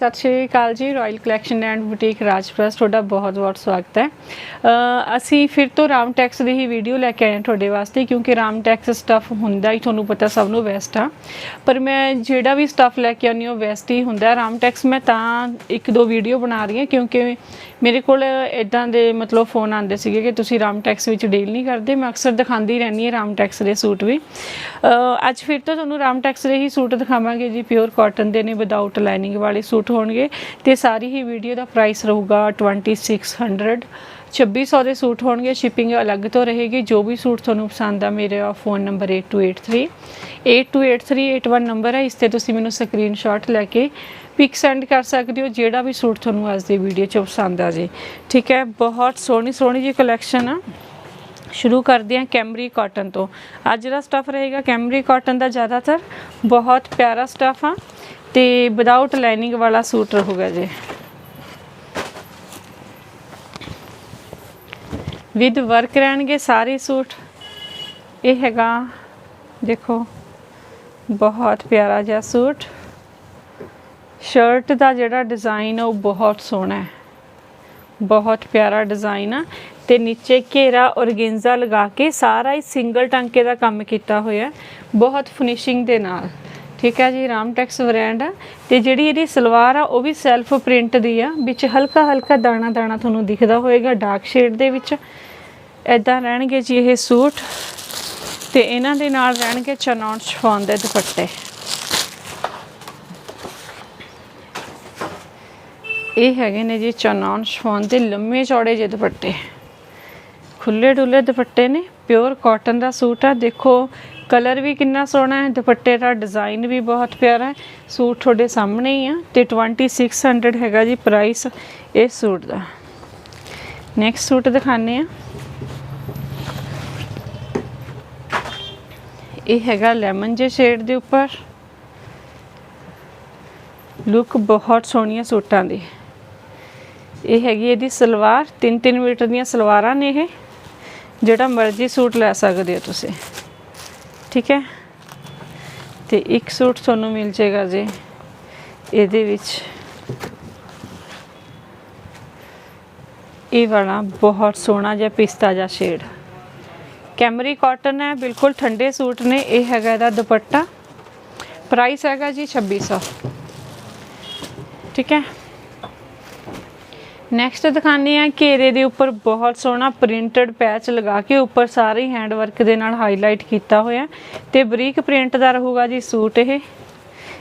ਸਤਿ ਸ਼੍ਰੀ ਅਕਾਲ ਜੀ ਰਾਇਲ ਕਲੈਕਸ਼ਨ ਐਂਡ ਬੁਟੀਕ ਰਾਜਪ੍ਰਸ ਤੁਹਾਡਾ ਬਹੁਤ-ਬਹੁਤ ਸਵਾਗਤ ਹੈ। ਅਸੀਂ ਫਿਰ ਤੋਂ ਰਾਮ ਟੈਕਸ ਦੀ ਹੀ ਵੀਡੀਓ ਲੈ ਕੇ ਆਏ ਹਾਂ ਤੁਹਾਡੇ ਵਾਸਤੇ, ਕਿਉਂਕਿ ਰਾਮ ਟੈਕਸ ਸਟੱਫ ਹੁੰਦਾ ਹੀ ਤੁਹਾਨੂੰ ਪਤਾ ਸਭ ਨੂੰ ਬੈਸਟ ਆ। ਪਰ ਮੈਂ ਜਿਹੜਾ ਵੀ ਸਟੱਫ ਲੈ ਕੇ ਆਉਂਦੀ ਹਾਂ ਬੈਸਟ ਹੀ ਹੁੰਦਾ ਰਾਮ ਟੈਕਸ ਮੈਂ ਤਾਂ ਇੱਕ ਦੋ ਵੀਡੀਓ ਬਣਾ ਰਹੀ ਹਾਂ, ਕਿਉਂਕਿ ਮੇਰੇ ਕੋਲ ਇਦਾਂ ਦੇ ਮਤਲਬ ਫੋਨ ਆਉਂਦੇ ਸੀਗੇ ਕਿ ਤੁਸੀਂ ਰਾਮ ਟੈਕਸ ਵਿੱਚ ਡੀਲ ਨਹੀਂ ਕਰਦੇ। ਮੈਂ ਅਕਸਰ ਦਿਖਾਉਂਦੀ ਰਹਿੰਦੀ ਹਾਂ ਰਾਮ ਟੈਕਸ ਦੇ ਸੂਟ ਵੀ। ਅੱਜ ਫਿਰ ਤੋਂ ਤੁਹਾਨੂੰ ਰਾਮ ਟੈਕਸ ਦੇ ਹੀ ਸੂਟ ਦਿਖਾਵਾਂਗੇ ਜੀ ਪਿਓਰ ਕਾਟਨ ਦੇ ਨੇ ਵਿਦਆਊਟ ਲਾਈਨਿੰਗ ਵਾਲੇ ਸੂਟ ਹੋਣਗੇ ਤੇ ਸਾਰੀ ਹੀ ਵੀਡੀਓ ਦਾ ਪ੍ਰਾਈਸ ਰਹੂਗਾ 2600 2600 ਦੇ ਸੂਟ ਹੋਣਗੇ ਸ਼ਿਪਿੰਗ ਅਲੱਗ ਤੋਂ ਰਹੇਗੀ, ਜੋ ਵੀ ਸੂਟ ਤੁਹਾਨੂੰ ਪਸੰਦ ਆ, ਮੇਰੇ ਫੋਨ ਨੰਬਰ 8283 828381 ਨੰਬਰ ਹੈ ਇਸ ਤੇ ਤੁਸੀਂ ਮੈਨੂੰ ਸਕਰੀਨਸ਼ਾਟ ਲੈ ਕੇ ਪਿਕ ਸੈਂਡ ਕਰ ਸਕਦੇ ਹੋ, ਜਿਹੜਾ ਵੀ ਸੂਟ ਤੁਹਾਨੂੰ ਅੱਜ ਦੀ ਵੀਡੀਓ 'ਚ ਪਸੰਦ ਆ ਜੇ। ਠੀਕ ਹੈ, ਬਹੁਤ ਸੋਹਣੀ ਸੋਹਣੀ ਜੀ ਕਲੈਕਸ਼ਨ ਆ। ਸ਼ੁਰੂ ਕਰਦੇ ਹਾਂ ਕੈਮਰੀ ਕਾਟਨ ਤੋਂ। ਅੱਜ ਦਾ ਸਟਫ ਰਹੇਗਾ ਕੈਮਰੀ ਕਾਟਨ ਦਾ ਜ਼ਿਆਦਾਤਰ। ਬਹੁਤ ਪਿਆਰਾ ਸਟਫ ਆ। ਤੇ ਵਿਦਆਊਟ ਲਾਈਨਿੰਗ ਵਾਲਾ ਸੂਟ ਰਹੂਗਾ ਜੀ। ਵਿਦ ਵਰਕ ਰਹਿਣਗੇ ਸਾਰੇ ਸੂਟ। ਇਹ ਹੈਗਾ, ਦੇਖੋ, ਬਹੁਤ ਪਿਆਰਾ ਜਿਹਾ ਸੂਟ। ਸ਼ਰਟ ਦਾ ਜਿਹੜਾ ਡਿਜ਼ਾਈਨ ਆ, ਉਹ ਬਹੁਤ ਸੋਹਣਾ ਹੈ। ਬਹੁਤ ਪਿਆਰਾ ਡਿਜ਼ਾਈਨ ਆ। ਤੇ ਨੀਚੇ ਘੇਰਾ ਔਰਗੇਂਜ਼ਾ ਲਗਾ ਕੇ ਸਾਰਾ ਹੀ ਸਿੰਗਲ ਟਾਂਕੇ ਦਾ ਕੰਮ ਕੀਤਾ ਹੋਇਆ ਬਹੁਤ ਫਿਨਿਸ਼ਿੰਗ ਦੇ ਨਾਲ। ਠੀਕ ਹੈ ਜੀ, ਰਾਮ ਟੈਕਸ ਬ੍ਰਾਂਡ ਆ। ਤੇ ਜਿਹੜੀ ਇਹਦੀ ਸਲਵਾਰ ਆ, ਉਹ ਵੀ ਸੈਲਫ ਪ੍ਰਿੰਟ ਦੀ ਆ। ਵਿੱਚ ਹਲਕਾ ਹਲਕਾ ਦਾਣਾ ਦਾਣਾ ਤੁਹਾਨੂੰ ਦਿਖਦਾ ਹੋਏਗਾ ਡਾਰਕ ਸ਼ੇਡ ਦੇ ਵਿੱਚ। ਐਦਾਂ ਰਹਿਣਗੇ ਜੀ ਇਹ ਸੂਟ। ਤੇ ਇਹਨਾਂ ਦੇ ਨਾਲ ਰਹਿਣਗੇ ਚਨੌਨ ਸ਼ਫੋਨ ਦੇ ਦੁਪੱਟੇ। ਇਹ ਹੈਗੇ ਨੇ ਜੀ ਚਨੌਨ ਸ਼ਫੋਨ ਦੇ ਲੰਮੇ ਚੌੜੇ ਜਿਹੇ ਦੁਪੱਟੇ। ਖੁੱਲੇ ਡੁੱਲੇ ਦੁਪੱਟੇ ਨੇ ਪਿਓਰ ਕਾਟਨ ਦਾ ਸੂਟ ਆ। ਦੇਖੋ ਕਲਰ ਵੀ ਕਿੰਨਾ ਸੋਹਣਾ ਹੈ, ਦੁਪੱਟੇ ਦਾ ਡਿਜ਼ਾਈਨ ਵੀ ਬਹੁਤ ਪਿਆਰਾ ਹੈ। ਸੂਟ ਤੁਹਾਡੇ ਸਾਹਮਣੇ ਹੀ ਆ ਤੇ 2600 ਹੈਗਾ ਜੀ ਪ੍ਰਾਈਸ ਇਸ ਸੂਟ ਦਾ। ਨੈਕਸਟ ਸੂਟ ਦਿਖਾਣੇ ਆ ਇਹ ਹੈਗਾ ਲੈਮਨ ਜੇ ਸ਼ੇਡ ਦੇ ਉੱਪਰ। ਲੁੱਕ ਬਹੁਤ ਸੋਹਣੀਆਂ ਸੂਟਾਂ ਦੀ। ਇਹ ਹੈਗੀ ਇਹਦੀ ਸਲਵਾਰ 3-3 ਮੀਟਰ ਦੀਆਂ ਸਲਵਾਰਾਂ ਨੇ ਇਹ। ਜਿਹੜਾ ਮਰਜ਼ੀ ਸੂਟ ਲੈ ਸਕਦੇ ਹੋ ਤੁਸੀਂ। ਠੀਕ ਹੈ? ਤੇ ਇੱਕ ਸੂਟ ਤੁਹਾਨੂੰ ਮਿਲ ਜਾਏਗਾ ਜੀ। ਇਹਦੇ ਵਿੱਚ ਇਹ ਵਾਲਾ ਬਹੁਤ ਸੋਹਣਾ ਜਿਹਾ ਪਿਸਤਾ ਜਿਹਾ ਸ਼ੇਡ ਕੈਮਰੀ ਕਾਟਨ ਹੈ, ਬਿਲਕੁਲ ਠੰਡੇ ਸੂਟ ਨੇ। ਇਹ ਹੈਗਾ ਇਹਦਾ ਦੁਪੱਟਾ। ਪ੍ਰਾਈਸ ਹੈਗਾ ਜੀ 2600 ਠੀਕ ਹੈ? ਨੈਕਸਟ ਦਿਖਾਉਂਦੇ ਆ ਘੇਰੇ ਦੇ ਉੱਪਰ ਬਹੁਤ ਸੋਹਣਾ ਪ੍ਰਿੰਟਡ ਪੈਚ ਲਗਾ ਕੇ ਉੱਪਰ ਸਾਰੇ ਹੈਂਡ ਵਰਕ ਦੇ ਨਾਲ ਹਾਈਲਾਈਟ ਕੀਤਾ ਹੋਇਆ। ਤੇ ਬਰੀਕ ਪ੍ਰਿੰਟ ਦਾ ਰਹੂਗਾ ਜੀ ਸੂਟ ਇਹ।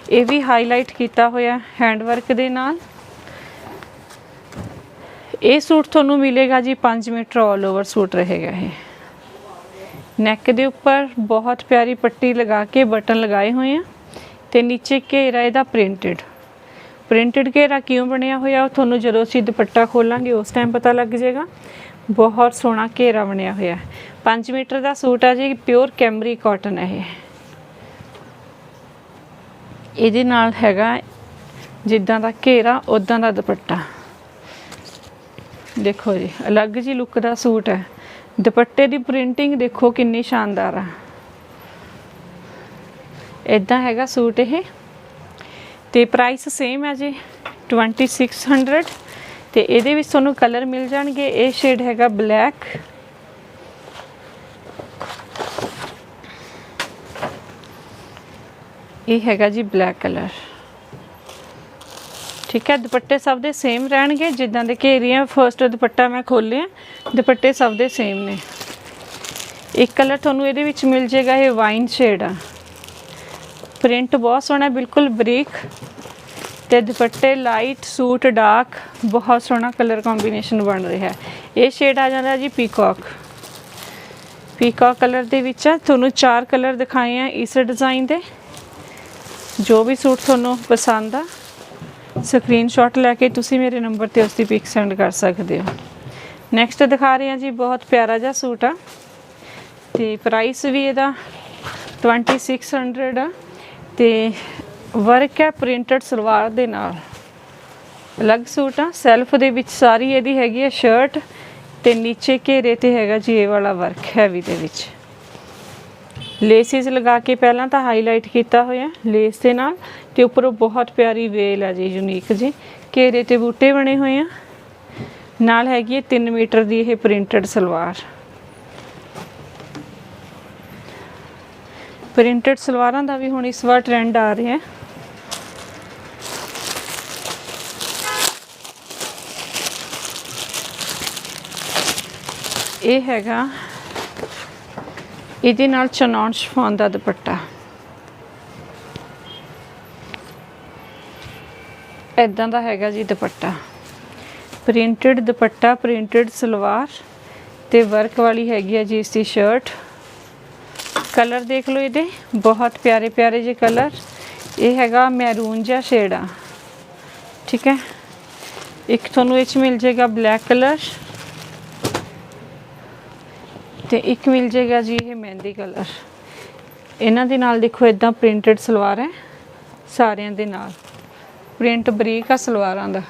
ਇਹ ਵੀ ਹਾਈਲਾਈਟ ਕੀਤਾ ਹੋਇਆ ਹੈਂਡ ਵਰਕ ਦੇ ਨਾਲ। ਇਹ ਸੂਟ ਤੁਹਾਨੂੰ ਮਿਲੇਗਾ ਜੀ 5 ਮੀਟਰ ਆਲ ਓਵਰ ਸੂਟ ਰਹੇਗਾ ਇਹ। ਨੈਕ ਦੇ ਉੱਪਰ ਬਹੁਤ ਪਿਆਰੀ ਪੱਟੀ ਲਗਾ ਕੇ ਬਟਨ ਲਗਾਏ ਹੋਏ ਆ। ਤੇ ਨੀਚੇ ਘੇਰਾ ਇਹਦਾ ਪ੍ਰਿੰਟਡ ਪ੍ਰਿੰਟਡ ਘੇਰਾ ਕਿਉਂ ਬਣਿਆ ਹੋਇਆ? ਉਹ ਤੁਹਾਨੂੰ ਜਦੋਂ ਅਸੀਂ ਦੁਪੱਟਾ ਖੋਲਾਂਗੇ, ਉਸ ਟਾਈਮ ਪਤਾ ਲੱਗ ਜਾਏਗਾ। ਬਹੁਤ ਸੋਹਣਾ ਘੇਰਾ ਬਣਿਆ ਹੋਇਆ ਹੈ। 5 ਮੀਟਰ ਦਾ ਸੂਟ ਆ ਜੀ ਪਿਓਰ ਕੈਮਰੀ ਕਾਟਨ ਹੈ ਇਹ। ਇਹਦੇ ਨਾਲ ਹੈਗਾ ਜਿੱਦਾਂ ਦਾ ਘੇਰਾ ਉਦਾਂ ਦਾ ਦੁਪੱਟਾ। ਦੇਖੋ ਜੀ, ਅਲੱਗ ਜੀ ਲੁੱਕ ਦਾ ਸੂਟ ਹੈ। ਦੁਪੱਟੇ ਦੀ ਪ੍ਰਿੰਟਿੰਗ ਦੇਖੋ ਕਿੰਨੀ ਸ਼ਾਨਦਾਰ ਆ। ਇਦਾਂ ਹੈਗਾ ਸੂਟ ਇਹ। ਤੇ ਪ੍ਰਾਈਸ ਸੇਮ ਹੈ ਜੀ 2600 ਤੇ ਇਹਦੇ ਵਿੱਚ ਤੁਹਾਨੂੰ ਕਲਰ ਮਿਲ ਜਾਣਗੇ। ਇਹ ਸ਼ੇਡ ਹੈਗਾ ਬਲੈਕ ਇਹ ਹੈਗਾ ਜੀ ਬਲੈਕ ਕਲਰ ਠੀਕ ਹੈ, ਦੁਪੱਟੇ ਸਭ ਦੇ ਸੇਮ ਰਹਿਣਗੇ। ਜਿੱਦਾਂ ਦੇ ਘੇਰੀਆਂ ਫਰਸਟ ਦੁਪੱਟਾ ਮੈਂ ਖੋਲਿਆ, ਦੁਪੱਟੇ ਸਭ ਦੇ ਸੇਮ ਨੇ। ਇੱਕ ਕਲਰ ਤੁਹਾਨੂੰ ਇਹਦੇ ਵਿੱਚ ਮਿਲ ਜਾਏਗਾ, ਇਹ ਵਾਈਨ ਸ਼ੇਡ ਆ। ਪ੍ਰਿੰਟ ਬਹੁਤ ਸੋਹਣਾ ਬਿਲਕੁਲ ਬਰੀਕ ਤੇ ਦੁਪੱਟੇ ਲਾਈਟ ਸੂਟ ਡਾਰਕ ਬਹੁਤ ਸੋਹਣਾ ਕਲਰ ਕੰਬੀਨੇਸ਼ਨ ਬਣ ਰਿਹਾ ਹੈ। ਇਹ ਸ਼ੇਡ ਆ ਜਾਂਦਾ ਜੀ ਪੀਕਾਕ ਪੀਕਾਕ ਕਲਰ ਦੇ ਵਿੱਚ ਆ, ਤੁਹਾਨੂੰ ਚਾਰ ਕਲਰ ਦਿਖਾਏ ਆ ਇਸ ਡਿਜ਼ਾਈਨ ਦੇ। ਜੋ ਵੀ ਸੂਟ ਤੁਹਾਨੂੰ ਪਸੰਦ ਆ ਸਕਰੀਨਸ਼ਾਟ ਲੈ ਕੇ ਤੁਸੀਂ ਮੇਰੇ ਨੰਬਰ ਤੇ ਉਸ ਦੀ ਪਿਕ ਸੈਂਡ ਕਰ ਸਕਦੇ ਹੋ। ਨੈਕਸਟ ਦਿਖਾ ਰਹੇ ਹਾਂ ਜੀ, ਬਹੁਤ ਪਿਆਰਾ ਜਿਹਾ ਸੂਟ ਆ। ਤੇ ਪ੍ਰਾਈਸ ਵੀ ਇਹਦਾ 2600 ਆ। ਤੇ ਵਰਕ ਹੈ ਪ੍ਰਿੰਟਡ ਸਲਵਾਰ ਦੇ ਨਾਲ। ਅਲੱਗ ਸੂਟ ਆ ਸੈਲਫ ਦੇ ਵਿੱਚ ਸਾਰੀ ਇਹਦੀ ਹੈਗੀ ਹੈ ਸ਼ਰਟ ਤੇ ਨੀਚੇ ਘੇਰੇ ਤੇ ਹੈਗਾ ਜੀ ਇਹ ਵਾਲਾ ਵਰਕ ਹੈਵੀ ਦੇ ਵਿੱਚ। ਲੇਸਿਸ ਲਗਾ ਕੇ ਪਹਿਲਾਂ ਤਾਂ ਹਾਈਲਾਈਟ ਕੀਤਾ ਹੋਇਆ ਲੇਸ ਦੇ ਨਾਲ ਤੇ ਉੱਪਰੋਂ ਬਹੁਤ ਪਿਆਰੀ ਵੇਲ ਆ ਜੀ ਯੂਨੀਕ ਜੀ। ਘੇਰੇ ਤੇ ਬੂਟੇ ਬਣੇ ਹੋਏ ਆ। ਨਾਲ ਹੈਗੀ ਹੈ 3 ਮੀਟਰ ਦੀ ਇਹ ਪ੍ਰਿੰਟਡ ਸਲਵਾਰ। ਪ੍ਰਿੰਟਡ ਸਲਵਾਰਾਂ ਦਾ ਵੀ ਹੁਣ ਇਸ ਵਾਰ ਟ੍ਰੈਂਡ ਆ ਰਿਹਾ ਹੈ। ਇਹ ਹੈਗਾ ਇਹਦੇ ਨਾਲ ਚਨੌਨ ਸ਼ਿਫੋਨ ਦਾ ਦੁਪੱਟਾ। ਇਦਾਂ ਦਾ ਹੈਗਾ ਜੀ ਦੁਪੱਟਾ। ਪ੍ਰਿੰਟਡ ਦੁਪੱਟਾ, ਪ੍ਰਿੰਟਡ ਸਲਵਾਰ ਤੇ ਵਰਕ ਵਾਲੀ ਹੈਗੀ ਆ ਜੀ ਇਸ ਦੀ ਸ਼ਰਟ ਕਲਰ ਦੇਖ ਲਓ ਇਹਦੇ। ਬਹੁਤ ਪਿਆਰੇ ਪਿਆਰੇ ਜੇ ਕਲਰ। ਇਹ ਹੈਗਾ ਮੈਰੂਨ ਜਿਹਾ ਸ਼ੇਡ ਆ। ਠੀਕ ਹੈ? ਇੱਕ ਤੁਹਾਨੂੰ ਇਹ ਚ ਮਿਲ ਜਾਏਗਾ ਬਲੈਕ ਕਲਰ ਤੇ ਇੱਕ ਮਿਲ ਜਾਏਗਾ ਜੀ ਇਹ ਮਹਿੰਦੀ ਕਲਰ। ਇਹਨਾਂ ਦੇ ਨਾਲ ਦੇਖੋ ਇਦਾਂ ਪ੍ਰਿੰਟਡ ਸਲਵਾਰ ਹੈ, ਸਾਰਿਆਂ ਦੇ ਨਾਲ। ਪ੍ਰਿੰਟ ਬਰੀਕ ਆ ਸਲਵਾਰਾਂ ਦਾ।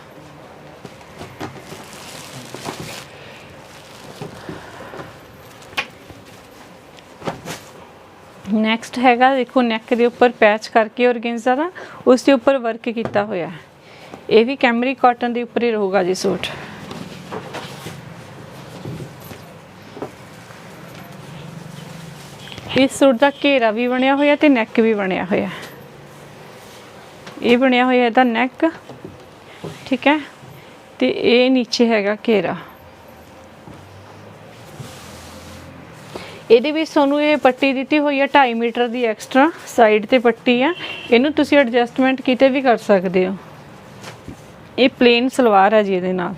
ਨੈਕਸਟ ਹੈਗਾ, ਦੇਖੋ ਨੈਕ ਦੇ ਉੱਪਰ ਪੈਚ ਕਰਕੇ ਔਰਗੈਂਜ਼ਾ ਦਾ ਉਸ ਦੇ ਉੱਪਰ ਵਰਕ ਕੀਤਾ ਹੋਇਆ ਹੈ। ਇਹ ਵੀ ਕੈਮਰੀ ਕਾਟਨ ਦੇ ਉੱਪਰ ਹੀ ਰਹੂਗਾ ਜੀ ਸੂਟ। ਇਸ ਸੂਟ ਦਾ ਘੇਰਾ ਵੀ ਬਣਿਆ ਹੋਇਆ ਤੇ ਨੈਕ ਵੀ ਬਣਿਆ ਹੋਇਆ ਇਹ ਬਣਿਆ ਹੋਇਆ ਇਹਦਾ ਨੈਕ ਠੀਕ ਹੈ? ਤੇ ਇਹ ਨੀਚੇ ਹੈਗਾ ਘੇਰਾ। ਇਹਦੇ ਵਿੱਚ ਤੁਹਾਨੂੰ ਇਹ ਪੱਟੀ ਦਿੱਤੀ ਹੋਈ ਹੈ 2.5 ਮੀਟਰ ਦੀ ਐਕਸਟਰਾ, ਸਾਈਡ ਤੇ ਪੱਟੀ ਆ। ਇਹਨੂੰ ਤੁਸੀਂ ਐਡਜਸਟਮੈਂਟ ਕਿਤੇ ਵੀ ਕਰ ਸਕਦੇ ਹੋ। ਇਹ ਪਲੇਨ ਸਲਵਾਰ ਹੈ ਜੀ ਇਹਦੇ ਨਾਲ।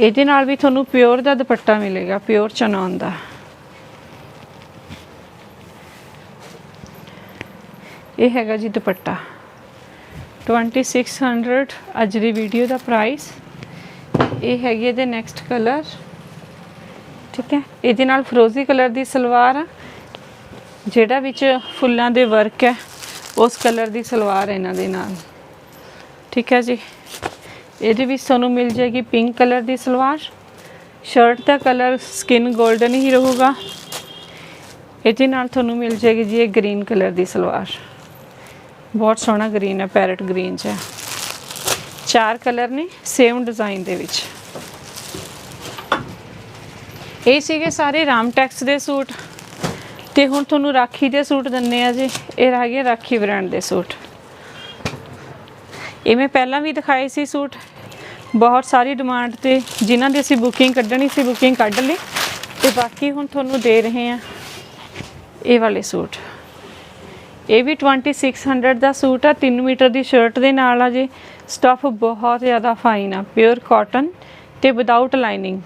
ਇਹਦੇ ਨਾਲ ਵੀ ਤੁਹਾਨੂੰ ਪਿਓਰ ਦਾ ਦੁਪੱਟਾ ਮਿਲੇਗਾ ਪਿਓਰ ਚਨੌਨ ਦਾ। ਇਹ ਹੈਗਾ ਜੀ ਦੁਪੱਟਾ। 2600 ਅੱਜ ਦੀ ਵੀਡੀਓ ਦਾ ਪ੍ਰਾਈਸ ਇਹ ਹੈਗੀ ਇਹਦੇ ਨੈਕਸਟ ਕਲਰ ਠੀਕ ਹੈ? ਇਹਦੇ ਨਾਲ ਫਰੋਜ਼ੀ ਕਲਰ ਦੀ ਸਲਵਾਰ ਆ। ਜਿਹੜਾ ਵਿੱਚ ਫੁੱਲਾਂ ਦੇ ਵਰਕ ਹੈ, ਉਸ ਕਲਰ ਦੀ ਸਲਵਾਰ ਇਹਨਾਂ ਦੇ ਨਾਲ। ਠੀਕ ਹੈ ਜੀ? ਇਹਦੇ ਵਿੱਚ ਤੁਹਾਨੂੰ ਮਿਲ ਜਾਏਗੀ ਪਿੰਕ ਕਲਰ ਦੀ ਸਲਵਾਰ। ਸ਼ਰਟ ਦਾ ਕਲਰ ਸਕਿਨ 골ਡਨ ਹੀ ਰਹੂਗਾ। ਇਹਦੇ ਨਾਲ ਤੁਹਾਨੂੰ ਮਿਲ ਜਾਏਗੀ ਜੀ ਇਹ ਗ੍ਰੀਨ ਕਲਰ ਦੀ ਸਲਵਾਰ। ਬਹੁਤ ਸੋਹਣਾ ਗ੍ਰੀਨ ਹੈ ਪੈਰਟ ਗ੍ਰੀਨ ਚ ਚਾਰ ਕਲਰ ਨੇ ਸੇਮ ਡਿਜ਼ਾਈਨ ਦੇ ਵਿੱਚ। ਇਹ ਸੀਗੇ ਸਾਰੇ ਰਾਮ ਟੈਕਸ ਦੇ ਸੂਟ। ਤੇ ਹੁਣ ਤੁਹਾਨੂੰ ਰਾਖੀ ਦੇ ਸੂਟ ਦਿੰਨੇ ਆ ਜੀ। ਇਹ ਰਹਿ ਗਏ ਰਾਖੀ ਬ੍ਰਾਂਡ ਦੇ ਸੂਟ। ਇਹ ਮੈਂ ਪਹਿਲਾਂ ਵੀ ਦਿਖਾਏ ਸੀ ਸੂਟ। ਬਹੁਤ ਸਾਰੀ ਡਿਮਾਂਡ ਤੇ ਜਿਨ੍ਹਾਂ ਦੀ ਅਸੀਂ ਬੁਕਿੰਗ ਕੱਢਣੀ ਸੀ ਬੁਕਿੰਗ ਕੱਢ ਲਈ। ਤੇ ਬਾਕੀ ਹੁਣ ਤੁਹਾਨੂੰ ਦੇ ਰਹੇ ਆ ਇਹ ਵਾਲੇ ਸੂਟ। ਇਹ ਵੀ 2600 ਦਾ ਸੂਟ ਆ 3 ਮੀਟਰ ਦੀ ਸ਼ਰਟ ਦੇ ਨਾਲ ਆ ਜੀ। ਸਟਫ ਬਹੁਤ ਜ਼ਿਆਦਾ ਫਾਈਨ ਆ ਪਿਓਰ ਕਾਟਨ ਤੇ ਵਿਦਆਊਟ ਲਾਈਨਿੰਗ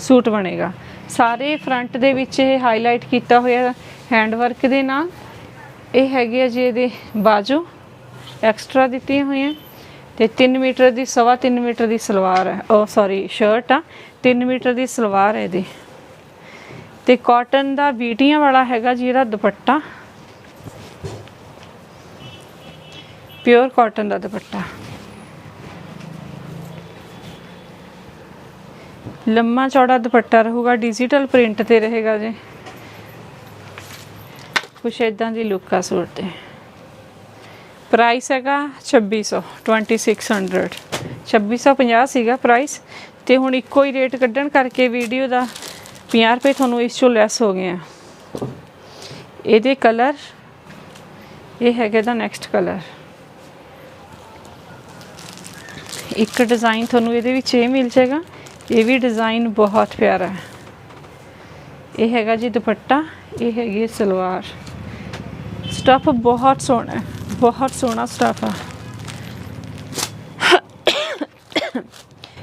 ਸੂਟ ਬਣੇਗਾ। ਸਾਰੇ ਫਰੰਟ ਦੇ ਵਿੱਚ ਇਹ ਹਾਈਲਾਈਟ ਕੀਤਾ ਹੋਇਆ ਹੈਂਡ ਵਰਕ ਦੇ ਨਾਲ। ਇਹ ਹੈਗੇ ਆ ਜੀ ਇਹਦੇ ਬਾਜੂ ਐਕਸਟਰਾ ਦਿੱਤੀਆਂ ਹੋਈਆਂ। ਤੇ 3 ਮੀਟਰ ਦੀ, ਸਵਾ 3 ਮੀਟਰ ਦੀ ਸਲਵਾਰ ਹੈ ਉਹ ਸੌਰੀ ਸ਼ਰਟ ਆ। 3 ਮੀਟਰ ਦੀ ਸਲਵਾਰ ਹੈ ਇਹਦੀ। ਤੇ ਕਾਟਨ ਦਾ ਬੀਟੀਆਂ ਵਾਲਾ ਹੈਗਾ ਜੀ ਇਹਦਾ ਦੁਪੱਟਾ। ਪਿਓਰ ਕਾਟਨ ਦਾ ਦੁਪੱਟਾ। ਲੰਮਾ ਚੌੜਾ ਦੁਪੱਟਾ ਰਹੂਗਾ ਡਿਜੀਟਲ ਪ੍ਰਿੰਟ ਤੇ ਰਹੇਗਾ ਜੀ। ਕੁਛ ਇਦਾਂ ਦੀ ਲੁੱਕ ਆ ਸੂਟ ਤੇ। ਪ੍ਰਾਈਸ ਹੈਗਾ 2600 2600 2650 ਸੀਗਾ ਪ੍ਰਾਈਸ ਤੇ ਹੁਣ ਇੱਕੋ ਹੀ ਰੇਟ ਕੱਢਣ ਕਰਕੇ ਵੀਡੀਓ ਦਾ 50 ਰੁਪਏ ਤੁਹਾਨੂੰ ਇਸ ਚੋਂ ਲੈਸ ਹੋ ਗਏ ਆ। ਇਹਦੇ ਕਲਰ ਇਹ ਹੈਗਾ ਦਾ ਨੈਕਸਟ ਕਲਰ ਇੱਕ ਡਿਜ਼ਾਈਨ ਤੁਹਾਨੂੰ ਇਹਦੇ ਵਿੱਚ ਇਹ ਮਿਲ ਜਾਏਗਾ। ਇਹ ਵੀ ਡਿਜ਼ਾਈਨ ਬਹੁਤ ਪਿਆਰਾ ਹੈ। ਇਹ ਹੈਗਾ ਜੀ ਦੁਪੱਟਾ, ਇਹ ਹੈਗੀ ਹੈ ਸਲਵਾਰ। ਸਟਫ ਬਹੁਤ ਸੋਹਣਾ ਹੈ, ਬਹੁਤ ਸੋਹਣਾ ਸਟਫ ਆ।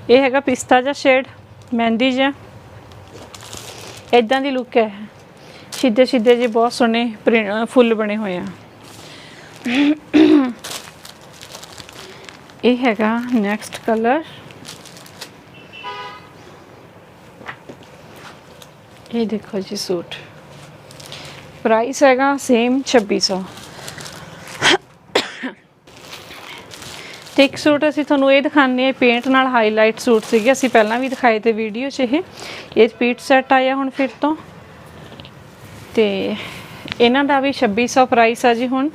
ਇਹ ਹੈਗਾ ਪਿਸਤਾ ਜਿਹਾ ਸ਼ੇਡ ਮਹਿੰਦੀ ਜਿਹਾ। ਇਦਾਂ ਦੀ ਲੁੱਕ ਹੈ ਸਿੱਧੇ ਸਿੱਧੇ ਜਿਹੇ ਬਹੁਤ ਸੋਹਣੇ ਪ੍ਰਿੰ- ਫੁੱਲ ਬਣੇ ਹੋਏ ਆ। ਇਹ ਹੈਗਾ ਨੈਕਸਟ ਕਲਰ ਇਹ ਦੇਖੋ ਜੀ ਸੂਟ। ਪ੍ਰਾਈਸ ਹੈਗਾ ਸੇਮ 2600 ਤੇ ਇੱਕ ਸੂਟ ਅਸੀਂ ਤੁਹਾਨੂੰ ਇਹ ਦਿਖਾਉਂਦੇ ਆ ਪੇਂਟ ਨਾਲ ਹਾਈਲਾਈਟ ਸੂਟ ਸੀਗੇ। ਅਸੀਂ ਪਹਿਲਾਂ ਵੀ ਦਿਖਾਏ ਤੇ ਵੀਡੀਓ 'ਚ ਇਹ। ਇਹ ਰਿਪੀਟ ਸੈੱਟ ਆਇਆ ਹੁਣ ਫਿਰ ਤੋਂ। ਤੇ ਇਹਨਾਂ ਦਾ ਵੀ 2600 ਪ੍ਰਾਈਸ ਆ ਜੀ ਹੁਣ।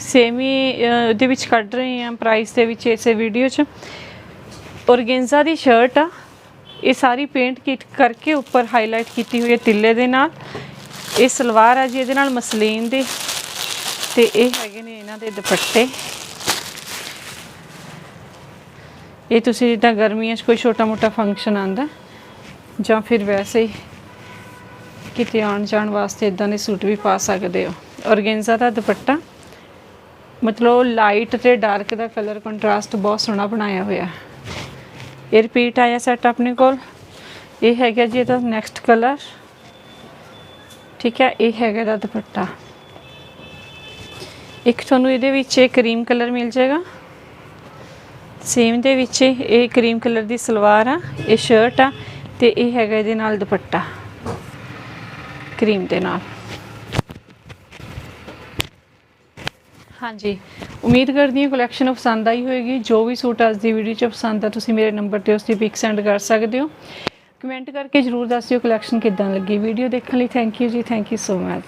ਸੇਮੀ ਉਹਦੇ ਵਿੱਚ ਕੱਢ ਰਹੇ ਆ ਪ੍ਰਾਈਸ ਦੇ ਵਿੱਚ ਇਸੇ ਵੀਡੀਓ 'ਚ। ਔਰਗੈਂਜ਼ਾ ਦੀ ਸ਼ਰਟ ਆ। ਇਹ ਸਾਰੀ ਪੇਂਟ ਕੀਟ ਕਰਕੇ ਉੱਪਰ ਹਾਈਲਾਈਟ ਕੀਤੀ ਹੋਈ ਹੈ ਤਿੱਲੇ ਦੇ ਨਾਲ। ਇਹ ਸਲਵਾਰ ਆ ਜੀ, ਇਹਦੇ ਨਾਲ ਮਸਲੀਨ ਦੇ। ਤੇ ਇਹ ਹੈਗੇ ਨੇ ਇਹਨਾਂ ਦੇ ਦੁਪੱਟੇ। ਇਹ ਤੁਸੀਂ ਜਿੱਦਾਂ ਗਰਮੀਆਂ 'ਚ ਕੋਈ ਛੋਟਾ ਮੋਟਾ ਫੰਕਸ਼ਨ ਆਂਦਾ ਜਾਂ ਫਿਰ ਵੈਸੇ ਹੀ ਕਿਤੇ ਆਉਣ ਜਾਣ ਵਾਸਤੇ ਇਦਾਂ ਦੇ ਸੂਟ ਵੀ ਪਾ ਸਕਦੇ ਹੋ। ਔਰਗੈਂਜ਼ਾ ਦਾ ਦੁਪੱਟਾ। ਮਤਲਬ ਲਾਈਟ ਤੇ ਡਾਰਕ ਦਾ ਕਲਰ ਕੰਟਰਾਸਟ ਬਹੁਤ ਸੋਹਣਾ ਬਣਾਇਆ ਹੋਇਆ ਇਹ ਰਿਪੀਟ ਆਇਆ ਸੈੱਟ ਆਪਣੇ ਕੋਲ। ਇਹ ਹੈਗਾ ਜੀ ਇਹਦਾ ਨੈਕਸਟ ਕਲਰ ਠੀਕ ਹੈ, ਇਹ ਹੈਗਾ ਇਹਦਾ ਦੁਪੱਟਾ। ਇੱਕ ਤੁਹਾਨੂੰ ਇਹਦੇ ਵਿੱਚ ਇਹ ਕਰੀਮ ਕਲਰ ਮਿਲ ਜਾਏਗਾ। ਸੇਮ ਦੇ ਵਿੱਚ ਇਹ ਕਰੀਮ ਕਲਰ ਦੀ ਸਲਵਾਰ ਆ, ਇਹ ਸ਼ਰਟ ਆ ਤੇ ਇਹ ਹੈਗਾ ਇਹਦੇ ਨਾਲ ਦੁਪੱਟਾ। ਕਰੀਮ ਦੇ ਨਾਲ। ਹਾਂਜੀ। ਉਮੀਦ ਕਰਦੀ ਹਾਂ ਕਲੈਕਸ਼ਨ ਪਸੰਦ ਆਈ ਹੋਵੇਗੀ ਜੋ ਵੀ ਸੂਟ ਅੱਜ ਦੀ ਵੀਡੀਓ 'ਚ ਪਸੰਦ ਆ, ਤੁਸੀਂ ਮੇਰੇ ਨੰਬਰ ਤੇ ਉਸ ਦੀ ਪਿਕ ਸੈਂਡ ਕਰ ਸਕਦੇ ਹੋ। ਕਮੈਂਟ ਕਰਕੇ ਜਰੂਰ ਦੱਸਿਓ ਕਲੈਕਸ਼ਨ ਕਿੱਦਾਂ ਲੱਗੀ। ਵੀਡੀਓ ਦੇਖਣ ਲਈ ਥੈਂਕ ਯੂ ਜੀ। Thank you so much